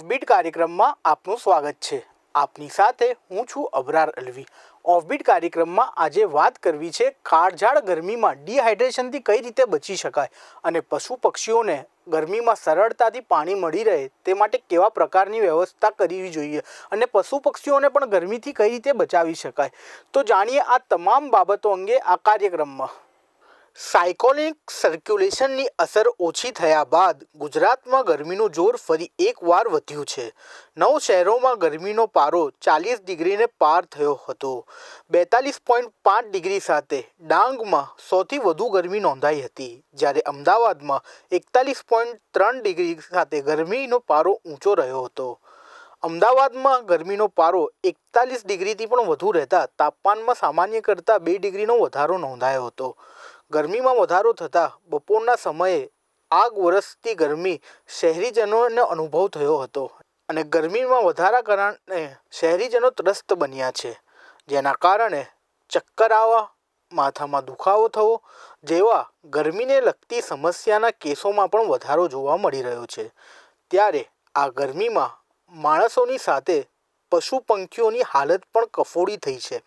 Offbeat કાર્યક્રમમાં આપનું સ્વાગત છે. આપની સાથે હું છું અબરાર અલવી. ઓફબીટ કાર્યક્રમમાં આજે વાત કરવી છે કાળઝાળ ગરમીમાં ડિહાઇડ્રેશનથી કઈ રીતે બચી શકાય અને પશુ પક્ષીઓને ગરમીમાં સરળતાથી પાણી મળી રહે તે માટે કેવા પ્રકારની વ્યવસ્થા કરવી જોઈએ અને પશુ પક્ષીઓને પણ ગરમીથી કઈ રીતે બચાવી શકાય. તો જાણીએ આ તમામ બાબતો અંગે આ કાર્યક્રમમાં. સાયકોલિક સર્ક્યુલેશનની અસર ઓછી થયા બાદ ગુજરાતમાં ગરમીનું જોર ફરી એકવાર વધ્યું છે. નવ શહેરોમાં ગરમીનો પારો ચાલીસ ડિગ્રીને પાર થયો હતો. બેતાલીસ પોઈન્ટ પાંચ ડિગ્રી સાથે ડાંગમાં સૌથી વધુ ગરમી નોંધાઈ હતી. જ્યારે અમદાવાદમાં એકતાલીસ પોઈન્ટ ત્રણ ડિગ્રી સાથે ગરમીનો પારો ઊંચો રહ્યો હતો. અમદાવાદમાં ગરમીનો પારો એકતાલીસ ડિગ્રીથી પણ વધુ રહેતા તાપમાનમાં સામાન્ય કરતાં બે ડિગ્રીનો વધારો નોંધાયો હતો. ગરમીમાં વધારો થતાં બપોરના સમયે આગ વરસતી ગરમી શહેરીજનોને અનુભવ થયો હતો. અને ગરમીમાં વધારા કારણે શહેરીજનો ત્રસ્ત બન્યા છે. જેના કારણે ચક્કર આવવા, માથામાં દુખાવો થવો જેવા ગરમીને લગતી સમસ્યાના કેસોમાં પણ વધારો જોવા મળી રહ્યો છે. ત્યારે આ ગરમીમાં માણસોની સાથે પશુ પંખીઓની હાલત પણ કફોડી થઈ છે.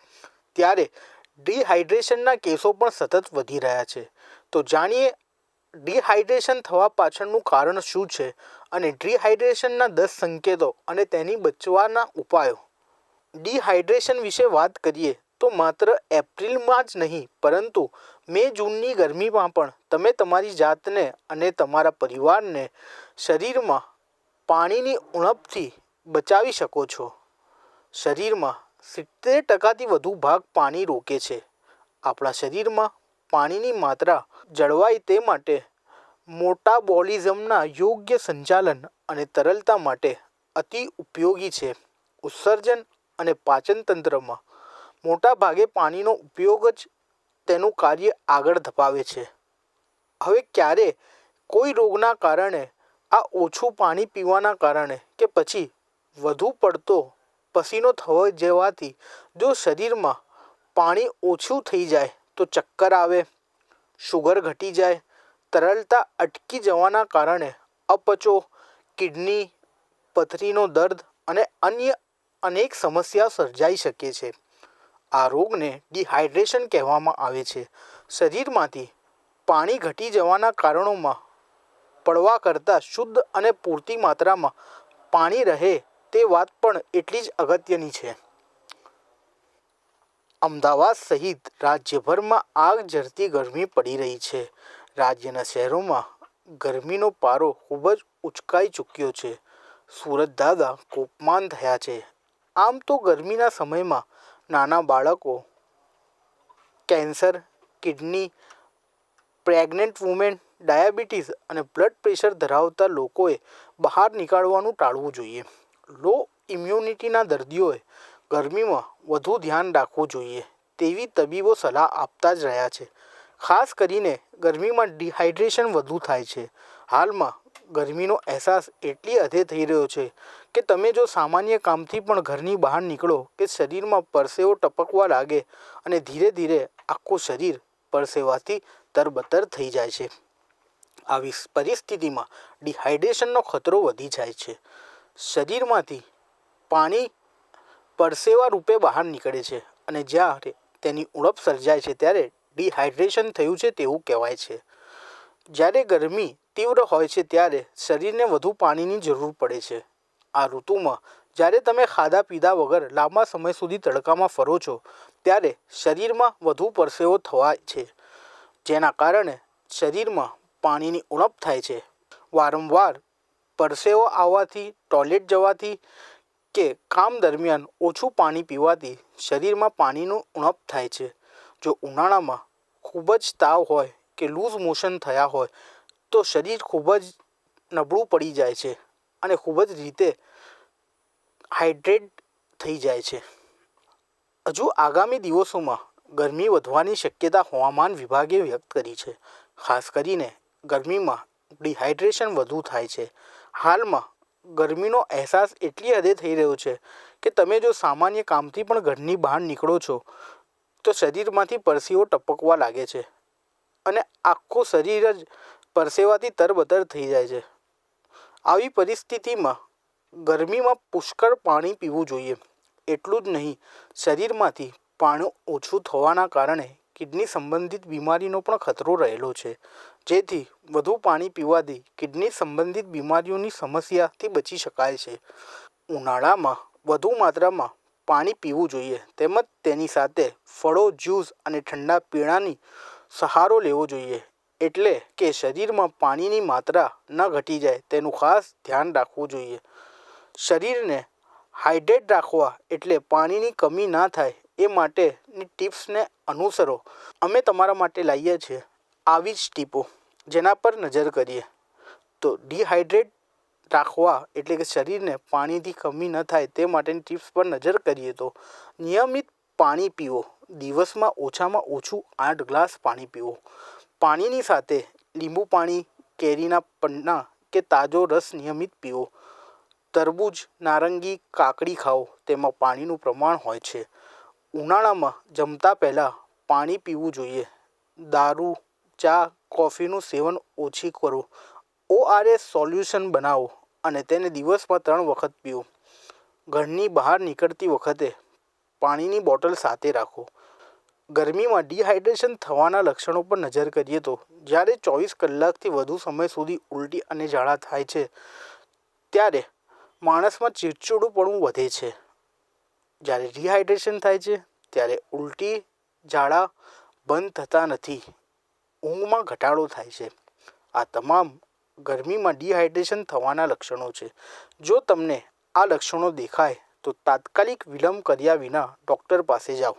ત્યારે ડિહાઇડ્રેશનના કેસો પણ સતત વધી રહ્યા છે. તો જાણીએ ડિહાઇડ્રેશન થવા પાછળનું કારણ શું છે અને ડિહાઇડ્રેશનના દસ સંકેતો અને તેની બચવાના ઉપાયો. ડિહાઇડ્રેશન વિશે વાત કરીએ તો માત્ર એપ્રિલમાં જ નહીં, પરંતુ મે જૂનની ગરમીમાં પણ તમે તમારી જાતને અને તમારા પરિવારને શરીરમાં પાણીની ઉણપથી બચાવી શકો છો. શરીરમાં સિત્તેર ટકાથી વધુ ભાગ પાણી રોકે છે. આપણા શરીરમાં પાણીની માત્રા જળવાય તે માટે મોટાબોલિઝમના યોગ્ય સંચાલન અને તરલતા માટે અતિ ઉપયોગી છે. ઉત્સર્જન અને પાચન તંત્રમાં મોટા ભાગે પાણીનો ઉપયોગ જ તેનું કાર્ય આગળ ધપાવે છે. હવે ક્યારે કોઈ રોગના કારણે આ ઓછું પાણી પીવાના કારણે કે પછી વધુ પડતો પસીનો થવો જવાથી જો શરીરમાં પાણી ઓછું થઈ જાય તો ચક્કર આવે શુગર ઘટી જાય, તરલતા અટકી જવાના કારણે અપચો, કિડની, પથરીનો દર્દ અને અન્ય અનેક સમસ્યા સર્જાઈ શકે છે. આ રોગને ડિહાઇડ્રેશન કહેવામાં આવે છે. શરીરમાંથી પાણી ઘટી જવાના કારણોમાં પડવા કરતાં શુદ્ધ અને પૂરતી માત્રામાં પાણી રહે તે વાત પણ એટલી જ અગત્યની છે. અમદાવાદ સહિત રાજ્યભરમાં આગ ઝરતી ગરમી પડી રહી છે. રાજ્યના શહેરોમાં ગરમીનો પારો ખૂબ જ ઉચકાઈ ચૂક્યો છે. સુરત દાદા કોપમાન થયા છે. આમ તો ગરમીના સમયમાં નાના બાળકો cancer, kidney, pregnant women, diabetes અને બ્લડ પ્રેશર ધરાવતા લોકોએ બહાર નીકળવાનું ટાળવું જોઈએ. લો ઇમ્યુનિટીના દર્દીઓએ ગરમીમાં વધુ ધ્યાન રાખવું જોઈએ તેવી તબીબો સલાહ આપતા જ રહ્યા છે. ખાસ કરીને ગરમીમાં ડિહાઇડ્રેશન વધુ થાય છે. હાલમાં ગરમીનો અહેસાસ એટલી હદે થઈ રહ્યો છે કે તમે જો સામાન્ય કામથી પણ ઘરની બહાર નીકળો કે શરીરમાં પરસેવો ટપકવા લાગે અને ધીરે ધીરે આખું શરીર પરસેવાથી તરબતર થઈ જાય છે. આવી પરિસ્થિતિમાં ડિહાઇડ્રેશનનો ખતરો વધી જાય છે. શરીરમાંથી પાણી પરસેવા રૂપે બહાર નીકળે છે અને જ્યારે તેની ઉણપ સર્જાય છે ત્યારે ડિહાઇડ્રેશન થયું છે તેવું કહેવાય છે. જ્યારે ગરમી તીવ્ર હોય છે ત્યારે શરીરને વધુ પાણીની જરૂર પડે છે. આ ઋતુમાં જ્યારે તમે ખાધા પીધા વગર લાંબા સમય સુધી તડકામાં ફરો છો, ત્યારે શરીરમાં વધુ પરસેવો થવાય છે, જેના કારણે શરીરમાં પાણીની ઉણપ થાય છે. વારંવાર પરસેવો આવવાથી, ટોયલેટ જવાથી કે કામ દરમિયાન ઓછું પાણી પીવાથી શરીરમાં પાણીનું ઉણપ થાય છે. જો ઉનાળામાં ખૂબ જ તાવ હોય કે લૂઝ મોશન થયા હોય, તો શરીર ખૂબ જ નબળું પડી જાય છે અને ખૂબ જ રીતે હાઇડ્રેટ થઈ જાય છે. હજુ આગામી દિવસોમાં ગરમી વધવાની શક્યતા હવામાન વિભાગે વ્યક્ત કરી છે. ખાસ કરીને ગરમીમાં ડિહાઇડ્રેશન વધુ થાય છે. હાલમાં ગરમીનો અહેસાસ એટલી હદે થઈ રહ્યો છે કે તમે જો સામાન્ય કામથી પણ ઘરની બહાર નીકળો છો, તો શરીરમાંથી પરસેવો ટપકવા લાગે છે અને આખું શરીર જ પરસેવાથી તરબતર થઈ જાય છે. આવી પરિસ્થિતિમાં ગરમીમાં પુષ્કળ પાણી પીવું જોઈએ. એટલું જ નહીં, શરીરમાંથી પાણી ઓછું થવાના કારણે કિડની સંબંધિત બીમારીનો પણ ખતરો રહેલો છે. જેથી વધુ પાણી પીવાથી કિડની સંબંધિત બીમારીઓની સમસ્યાથી બચી શકાય છે. ઉનાળામાં વધુ માત્રામાં પાણી પીવું જોઈએ તેમજ તેની સાથે ફળો, જ્યુસ અને ઠંડા પીણાની સહારો લેવો જોઈએ. એટલે કે શરીરમાં પાણીની માત્રા ન ઘટી જાય તેનું ખાસ ધ્યાન રાખવું જોઈએ. શરીરને હાઇડ્રેટ રાખવા એટલે પાણીની કમી ના થાય એ માટેની ટિપ્સને અનુસરો. અમે તમારા માટે લાવીએ છીએ આવી જ ટીપો, જેના પર નજર કરીએ. તો ડિહાઇડ્રેટ રાખવા એટલે કે શરીરને પાણીથી કમી ન થાય તે માટેની ટિપ્સ પર નજર કરીએ તો, નિયમિત પાણી પીવો. દિવસમાં ઓછામાં ઓછું આઠ ગ્લાસ પાણી પીવો. પાણીની સાથે લીંબુ પાણી, કેરીના પન્ના કે તાજો રસ નિયમિત પીવો. તરબૂચ નારંગી, કાકડી ખાઓ. તેમાં પાણીનું પ્રમાણ હોય છે. ઉનાળામાં જમતા પહેલાં પાણી પીવું જોઈએ. દારૂ, ચા, કોફીનું સેવન ઓછી કરો. ઓઆરએસ સોલ્યુશન બનાવો અને તેને દિવસમાં ત્રણ વખત પીવો ઘરની બહાર નીકળતી વખતે પાણીની બોટલ સાથે રાખો. ગરમીમાં ડિહાઇડ્રેશન થવાના લક્ષણો પર નજર કરીએ તો, જ્યારે ચોવીસ કલાકથી વધુ સમય સુધી ઉલટી અને ઝાડા થાય છે, ત્યારે માણસમાં ચીડચીડુંપણું વધે છે. જ્યારે રિહાઇડ્રેશન થાય છે, ત્યારે ઉલટી ઝાડા બંધ થતા નથી. ઊંઘમાં ઘટાડો થાય છે. આ તમામ ગરમીમાં ડિહાઇડ્રેશન થવાના લક્ષણો છે. જો તમને આ લક્ષણો દેખાય, તો તાત્કાલિક વિલંબ કર્યા વિના ડૉક્ટર પાસે જાઓ.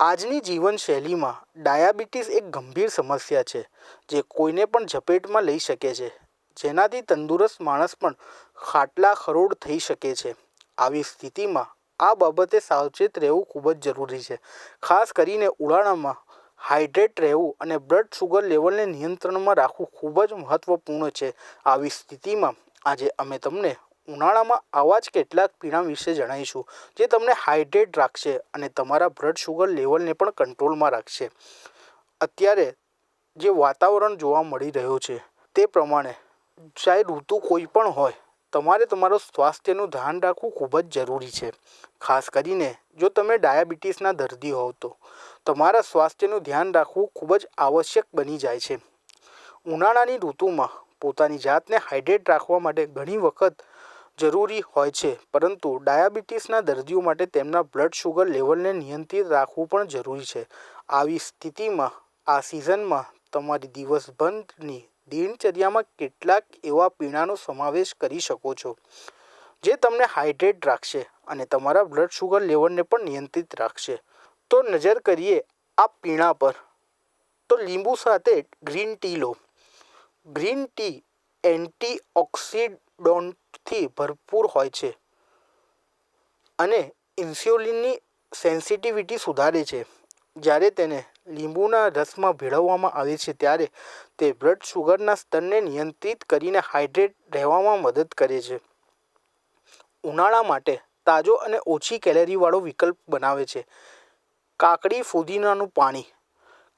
આજની જીવનશૈલીમાં ડાયાબિટીસ એક ગંભીર સમસ્યા છે, જે કોઈને પણ ઝપેટમાં લઈ શકે છે. જેનાથી તંદુરસ્ત માણસ પણ ખાટલા ખરોડ થઈ શકે છે. આવી સ્થિતિમાં આ બાબતે સાવચેત રહેવું ખૂબ જ જરૂરી છે. ખાસ કરીને ઉનાળામાં હાઇડ્રેટ રહેવું અને બ્લડ શુગર લેવલને નિયંત્રણમાં રાખવું ખૂબ જ મહત્ત્વપૂર્ણ છે. આવી સ્થિતિમાં આજે અમે તમને ઉનાળામાં આવા જ કેટલાક પીણા વિશે જણાવીશું, જે તમને હાઇડ્રેટ રાખશે અને તમારા બ્લડ શુગર લેવલને પણ કંટ્રોલમાં રાખશે. અત્યારે જે વાતાવરણ જોવા મળી રહ્યું છે, તે પ્રમાણે, ચાહે ઋતુ કોઈ પણ હોય તમારે તમારું સ્વાસ્થ્યનું ધ્યાન રાખવું ખૂબ જ જરૂરી છે. ખાસ કરીને જો તમે ડાયાબિટીસના દર્દી હોવ તો. તમારા સ્વાસ્થ્યનું ધ્યાન રાખવું ખૂબ જ આવશ્યક બની જાય છે. ઉનાળાની ઋતુમાં પોતાની જાતને હાઇડ્રેટ રાખવા માટે ઘણી વખત જરૂરી હોય છે, પરંતુ ડાયાબિટીસના દર્દીઓ માટે તેમના બ્લડ શુગર લેવલને નિયંત્રિત રાખવું પણ જરૂરી છે. આવી સ્થિતિમાં આ સિઝનમાં તમારી દિવસભરની દિનચર્યામાં કેટલાક એવા પીણાનો સમાવેશ કરી શકો છો, જે તમને હાઇડ્રેટ રાખશે અને તમારા બ્લડ શુગર લેવલને પણ નિયંત્રિત રાખશે. તો નજર કરીએ આ પીણા પર. તો લીંબુ સાથે ગ્રીન ટી લો. ગ્રીન ટી એન્ટીઓક્સિડન્ટથી ભરપૂર હોય છે અને ઇન્સ્યુલિનની સેન્સિટિવિટી સુધારે છે. જ્યારે તેને લીંબુના રસમાં ભેળવવામાં આવે છે ત્યારે તે બ્લડ શુગરના સ્તરને નિયંત્રિત કરીને હાઇડ્રેટ રહેવામાં મદદ કરે છે. ઉનાળા માટે તાજો અને ઓછી કેલેરીવાળો વિકલ્પ બનાવે છે. કાકડી ફુદીનાનું પાણી.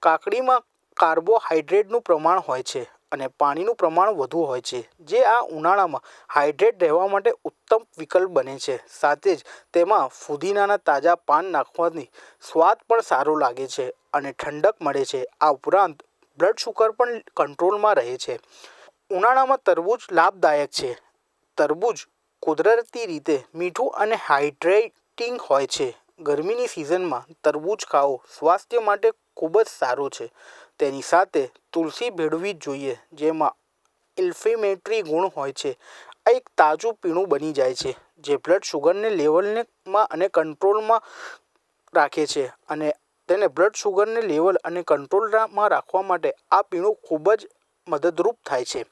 કાકડીમાં કાર્બોહાઈડ્રેટનું પ્રમાણ હોય છે. અને પાણીનું પ્રમાણ વધુ હોય છે, જે આ ઉનાળામાં હાઇડ્રેટ રહેવા માટે ઉત્તમ વિકલ્પ બને છે. સાથે જ તેમાં ફુદીનાના તાજા પાન નાખવાથી સ્વાદ પણ સારો લાગે છે અને ઠંડક મળે છે. આ ઉપરાંત બ્લડ શુગર પણ કંટ્રોલમાં રહે છે. ઉનાળામાં તરબૂચ લાભદાયક છે. તરબૂચ કુદરતી રીતે મીઠું અને હાઇડ્રેટિંગ હોય છે. ગરમીની સિઝનમાં તરબૂચ ખાઓ સ્વાસ્થ્ય માટે ખૂબ જ સારું છે. તેની સાથે તુલસી ભેળવી જોઈએ, જેમાં ઇન્ફ્લેમેટરી ગુણ હોય છે. આ એક તાજું પીણું બની જાય છે, જે બ્લડ શુગરને લેવલને માં અને કંટ્રોલમાં રાખે છે અને તેને બ્લડ શુગરને લેવલ અને કંટ્રોલમાં રાખવા માટે આ પીણું ખૂબ જ મદદરૂપ થાય છે.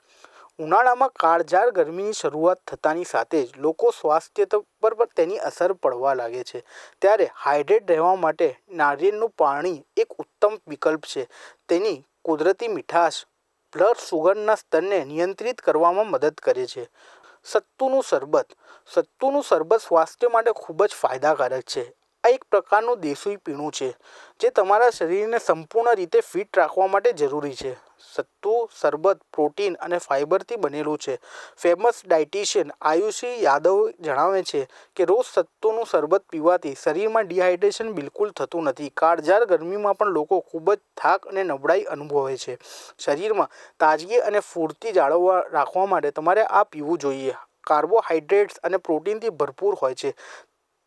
ઉનાળામાં કાળઝાળ ગરમીની શરૂઆત થતાની સાથે જ લોકો સ્વાસ્થ્ય પર પણ તેની અસર પડવા લાગે છે. ત્યારે હાઇડ્રેટ રહેવા માટે નારિયેળનું પાણી એક ઉત્તમ વિકલ્પ છે. તેની કુદરતી મીઠાશ, બ્લડ સુગરના સ્તરને નિયંત્રિત કરવામાં મદદ કરે છે. સત્તુનું શરબત. સત્તુનું શરબત સ્વાસ્થ્ય માટે ખૂબ જ ફાયદાકારક છે. આ એક પ્રકારનું દેશી પીણું છે, જે તમારા શરીરને સંપૂર્ણ રીતે ફિટ રાખવા માટે જરૂરી છે. સત્તુ, શરબત, પ્રોટીન અને ફાઇબરથી બનેલું છે. ફેમસ ડાયટિશિયન આયુષી યાદવ જણાવે છે કે, રોજ સત્તુનું શરબત પીવાથી શરીરમાં ડિહાઇડ્રેશન બિલકુલ થતું નથી. કાળઝાળ ગરમીમાં પણ લોકો ખૂબ જ થાક અને નબળાઈ અનુભવે છે. શરીરમાં તાજગી અને ફૂર્તિ જાળવવા રાખવા માટે તમારે આ પીવું જોઈએ. કાર્બોહાઈડ્રેટ્સ અને પ્રોટીનથી ભરપૂર હોય છે.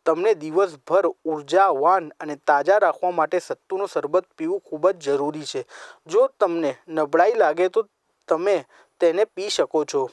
તમને દિવસભર ઉર્જાવાન અને તાજા રાખવા માટે સત્તુનું શરબત પીવું ખૂબ જ જરૂરી છે. જો તમને નબળાઈ લાગે તો તમે તેને પી શકો છો.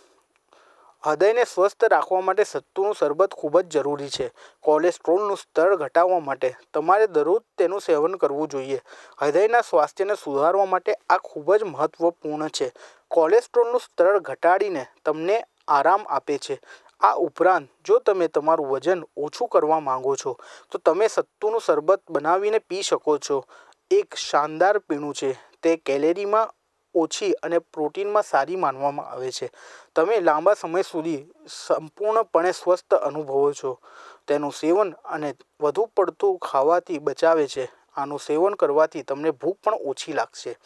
હૃદયને સ્વસ્થ રાખવા માટે સત્તુનું શરબત ખૂબ જ જરૂરી છે. કોલેસ્ટ્રોલનું સ્તર ઘટાડવા માટે તમારે દરરોજ તેનું સેવન કરવું જોઈએ. હૃદયના સ્વાસ્થ્યને સુધારવા માટે આ ખૂબ જ મહત્વપૂર્ણ છે. કોલેસ્ટ્રોલનું સ્તર ઘટાડીને તમને આરામ આપે છે. આ ઉપરાંત જો તમે તમારું વજન ઓછું કરવા માંગો છો, તો તમે સત્તુનું શરબત બનાવીને પી શકો છો. એક શાનદાર પીણું છે. તે કેલેરીમાં ઓછી અને પ્રોટીનમાં સારી માનવામાં આવે છે. તમે લાંબા સમય સુધી સંપૂર્ણપણે સ્વસ્થ અનુભવો છો. તેનું સેવન અને વધુ પડતું ખાવાથી બચાવે છે. આનું સેવન કરવાથી તમને ભૂખ પણ ઓછી લાગશે.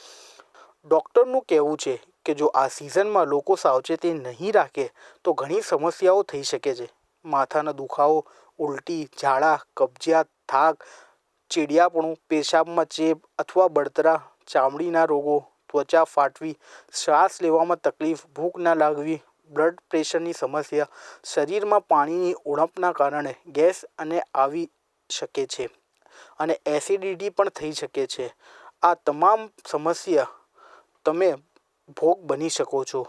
ડૉક્ટરનું કહેવું છે કે જો આ સિઝનમાં લોકો સાવચેતી નહીં રાખે, તો ઘણી સમસ્યાઓ થઈ શકે છે. માથાનો દુખાવો, ઉલટી, ઝાડા, કબજિયાત, થાક, ચીડિયાપણું, પેશાબમાં ચેપ અથવા બળતરા, ચામડીના રોગો, ત્વચા ફાટવી, શ્વાસ લેવામાં તકલીફ, ભૂખ ના લાગવી, બ્લડ પ્રેશરની સમસ્યા, શરીરમાં પાણીની ઉણપના કારણે ગેસ અને આવી શકે છે અને એસિડિટી પણ થઈ શકે છે. આ તમામ સમસ્યા તમે ભોગ બની શકો છો.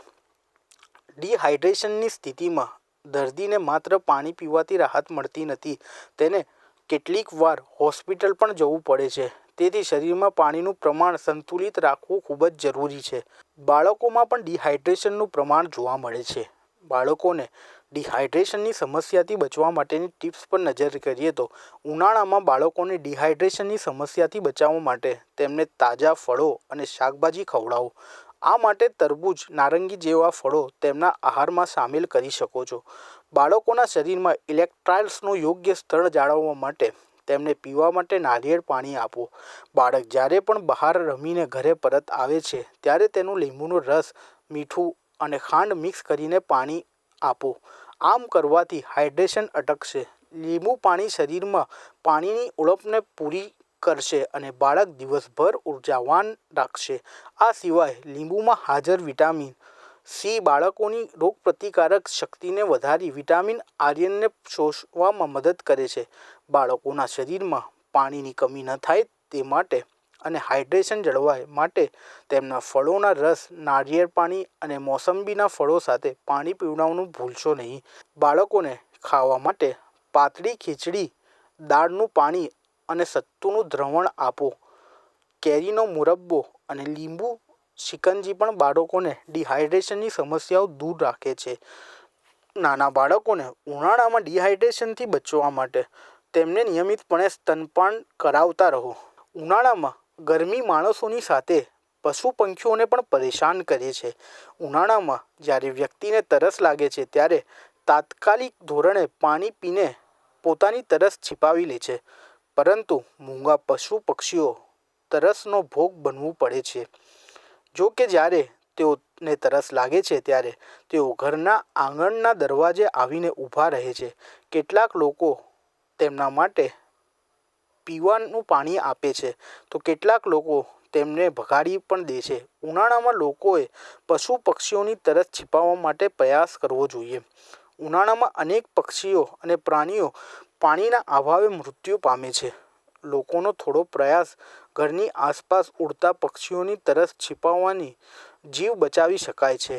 ડિહાઇડ્રેશનની સ્થિતિમાં દર્દીને માત્ર પાણી પીવાથી રાહત મળતી નથી. તેને કેટલીક વાર હોસ્પિટલ પણ જવું પડે છે. તેથી શરીરમાં પાણીનું પ્રમાણ સંતુલિત રાખવું ખૂબ જ જરૂરી છે. બાળકોમાં પણ ડિહાઇડ્રેશનનું પ્રમાણ જોવા મળે છે. બાળકોને ડિહાઇડ્રેશનની સમસ્યાથી બચવા માટેની ટિપ્સ પર નજર કરીએ તો, ઉનાળામાં બાળકોને ડિહાઇડ્રેશનની સમસ્યાથી બચાવવા માટે તેમને તાજા ફળો અને શાકભાજી ખવડાવો. આ માટે તરબૂચ નારંગી જેવા ફળો તેમના આહારમાં સામેલ કરી શકો છો. બાળકોના શરીરમાં ઇલેક્ટ્રાઇલ્સનું યોગ્ય સ્તર જાળવવા માટે તેમને પીવા માટે નારિયેળ પાણી આપો. બાળક જ્યારે પણ બહાર રમીને ઘરે પરત આવે છે, ત્યારે તેનું લીંબુનો રસ, મીઠું અને ખાંડ મિક્સ કરીને પાણી આપો. આમ કરવાથી હાઇડ્રેશન અટકશે. લીંબુ પાણી શરીરમાં પાણીની ઉણપને પૂરી કરશે અને બાળક દિવસભર ઉર્જાવાન રાખશે. આ સિવાય લીંબુમાં હાજર વિટામિન સી બાળકોની રોગપ્રતિકારક શક્તિને વધારી વિટામિન આર્યનને શોષવામાં મદદ કરે છે. બાળકોના શરીરમાં પાણીની કમી ન થાય તે માટે અને હાઇડ્રેશન જળવાય માટે તેમના ફળોના રસ, નારિયેળ પાણી અને મોસંબીના ફળો સાથે પાણી પીવડાવવાનું ભૂલશો નહીં. બાળકોને ખાવા માટે પાતળી ખીચડી, દાળનું પાણી અને સત્તુનું દ્રવણ આપો. કેરીનો મુરબ્બો અને લીંબુ શિકંજી પણ બાળકોને ડિહાઇડ્રેશનની સમસ્યાઓ દૂર રાખે છે. નાના બાળકોને ઉનાળામાં ડિહાઇડ્રેશનથી બચવા માટે તેમને નિયમિતપણે સ્તનપાન કરાવતા રહો. ઉનાળામાં ગરમી માણસોની સાથે પશુ પંખીઓને પણ પરેશાન કરે છે. ઉનાળામાં જ્યારે વ્યક્તિને તરસ લાગે છે ત્યારે તાત્કાલિક ધોરણે પાણી પીને પોતાની તરસ છિપાવી લે છે. પરંતુ મૂંગા પશુ પક્ષીઓ તરસનો ભોગ બનવું પડે છે. જો કે જ્યારે તેઓને તરસ લાગે છે, ત્યારે તેઓ ઘરના આંગણના દરવાજે આવીને ઊભા રહે છે. કેટલાક લોકો તેમના માટે પીવાનું પાણી આપે છે. તો કેટલાક લોકો તેમને ભગાડી પણ દે છે. ઉનાળામાં લોકોએ પશુ પક્ષીઓની તરસ છીપાવવા માટે પ્રયાસ કરવો જોઈએ. ઉનાળામાં અનેક પક્ષીઓ અને પ્રાણીઓ પાણીના અભાવે મૃત્યુ પામે છે. લોકોનો થોડો પ્રયાસ ઘરની આસપાસ ઉડતા પક્ષીઓની તરસ છીપાવવાની જીવ બચાવી શકાય છે.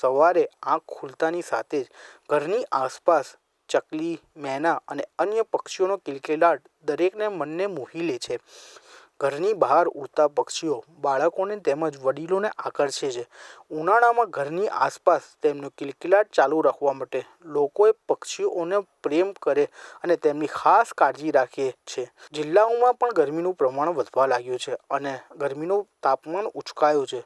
સવારે આંખ ખુલતાની સાથે જ ઘરની આસપાસ ચકલી, મેના અને અન્ય પક્ષીઓનો કિલકિલાટ દરેકને મનને મોહી લે છે. ઘરની બહાર ઉડતા પક્ષીઓ બાળકોને તેમજ વડીલોને આકર્ષે છે. ઉનાળામાં ઘરની આસપાસ તેમનો કિલકિલાટ ચાલુ રાખવા માટે લોકોએ પક્ષીઓને પ્રેમ કરે અને તેમની ખાસ કાળજી રાખે છે. જિલ્લાઓમાં પણ ગરમીનું પ્રમાણ વધવા લાગ્યું છે અને ગરમીનું તાપમાન ઉચકાયું છે.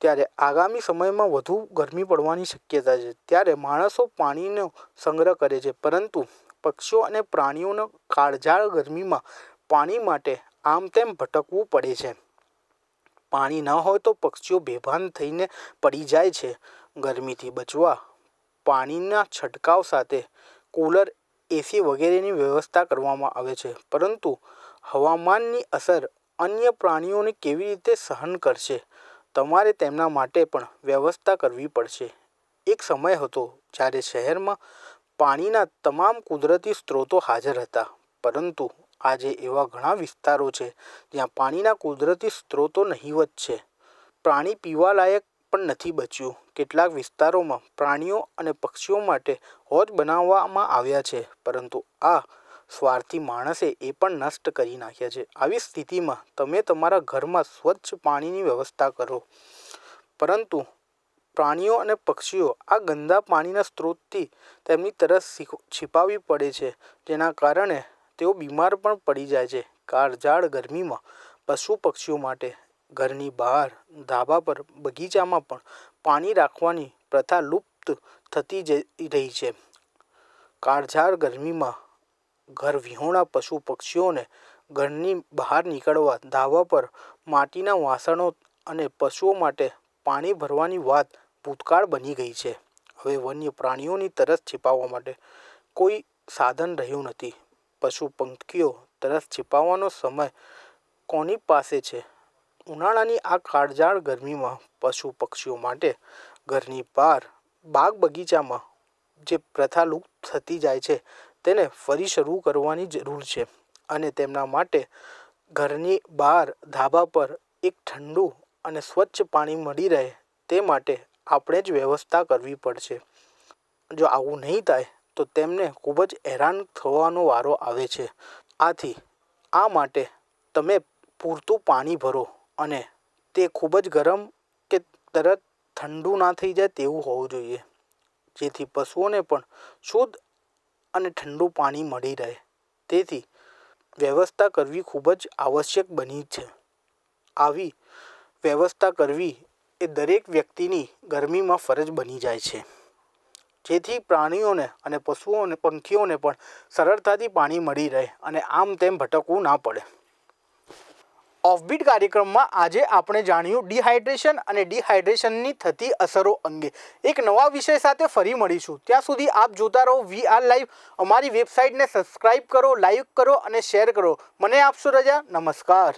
ત્યારે આગામી સમયમાં વધુ ગરમી પડવાની શક્યતા છે. ત્યારે માણસો પાણીનો સંગ્રહ કરે છે, પરંતુ પક્ષીઓ અને પ્રાણીઓનો કાળઝાળ ગરમીમાં પાણી માટે આમ તેમ ભટકવું પડે છે. પાણી ન હોય તો પક્ષીઓ બેભાન થઈને પડી જાય છે. ગરમીથી બચવા, પાણીના છંટકાવ સાથે કૂલર એસી વગેરેની વ્યવસ્થા કરવામાં આવે છે. પરંતુ હવામાનની અસર અન્ય પ્રાણીઓને કેવી રીતે સહન કરશે? તમારે તેમના માટે પણ વ્યવસ્થા કરવી પડશે. એક સમય હતો જ્યારે શહેરમાં પાણીના તમામ કુદરતી સ્ત્રોતો હાજર હતા. પરંતુ આજે એવા ઘણા વિસ્તારો છે જ્યાં પાણીના કુદરતી સ્ત્રોતો નહીવત છે. પાણી પીવાલાયક પણ નથી બચ્યું. કેટલાક વિસ્તારોમાં પ્રાણીઓ અને પક્ષીઓ માટે હોજ બનાવવામાં આવ્યા છે, પરંતુ આ સ્વાર્થી માણસે એ પણ નષ્ટ કરી નાખ્યા છે. આવી સ્થિતિમાં તમે તમારા ઘરમાં સ્વચ્છ પાણીની વ્યવસ્થા કરો. પરંતુ પ્રાણીઓ અને પક્ષીઓ આ ગંદા પાણીના સ્ત્રોતથી તેમની તરસ છીપાવી પડે છે, જેના કારણે તેઓ બીમાર પણ પડી જાય છે. કાળઝાળ ગરમીમાં પશુ પક્ષીઓ માટે ઘરની બહાર ધાબા પર બગીચામાં પણ પાણી રાખવાની પ્રથા લુપ્ત થતી જઈ રહી છે. કાળઝાળ ગરમીમાં ઘર વિહોણા પશુ પક્ષીઓને ઘરની બહાર નીકળવા ધાબા પર માટીના વાસણો અને પશુઓ માટે પાણી ભરવાની વાત ભૂતકાળ બની ગઈ છે. હવે વન્ય પ્રાણીઓની તરસ છીપાવવા માટે કોઈ સાધન રહ્યું નથી. પશુ પંખીઓ તરસ છીપાવવાનો સમય કોની પાસે છે? ઉનાળાની આ કાળઝાળ ગરમીમાં પશુ પક્ષીઓ માટે ઘરની બહાર બાગ બગીચામાં જે પ્રથા લુપ્ત થતી જાય છે, તેને ફરી શરૂ કરવાની જરૂર છે અને તેમના માટે ઘરની બહાર ધાબા પર એક ઠંડુ અને સ્વચ્છ પાણી મળી રહે તે માટે આપણે જ વ્યવસ્થા કરવી પડશે. જો આવું નહીં થાય તો તેમને ખૂબ જ હેરાન થવાનો વારો આવે છે. આથી આ માટે તમે પૂરતું પાણી ભરો અને તે ખૂબ જ ગરમ કે તરત ઠંડુ ના થઈ જાય તેવું હોવું જોઈએ. જેથી પશુઓને પણ શુદ્ધ અને ઠંડુ પાણી મળી રહે. તેથી વ્યવસ્થા કરવી ખૂબ જ આવશ્યક બની છે. આવી વ્યવસ્થા કરવી એ દરેક વ્યક્તિની ગરમીમાં ફરજ બની જાય છે. જેથી પ્રાણીઓને અને પશુઓને, પંખીઓને પણ સરળતાથી પાણી મળી રહે અને આમ તેમ ભટકવું ના પડે. ઓફબીટ કાર્યક્રમમાં આજે આપણે જાણ્યું ડિહાઇડ્રેશન અને ડિહાઇડ્રેશનની થતી અસરો અંગે. એક નવા વિષય સાથે ફરી મળીશું. ત્યાં સુધી આપ જોતા રહો વી આર લાઈવ અમારી વેબસાઇટને સબસ્ક્રાઈબ કરો લાઈક કરો અને શેર કરો. મને આપશો રજા? નમસ્કાર.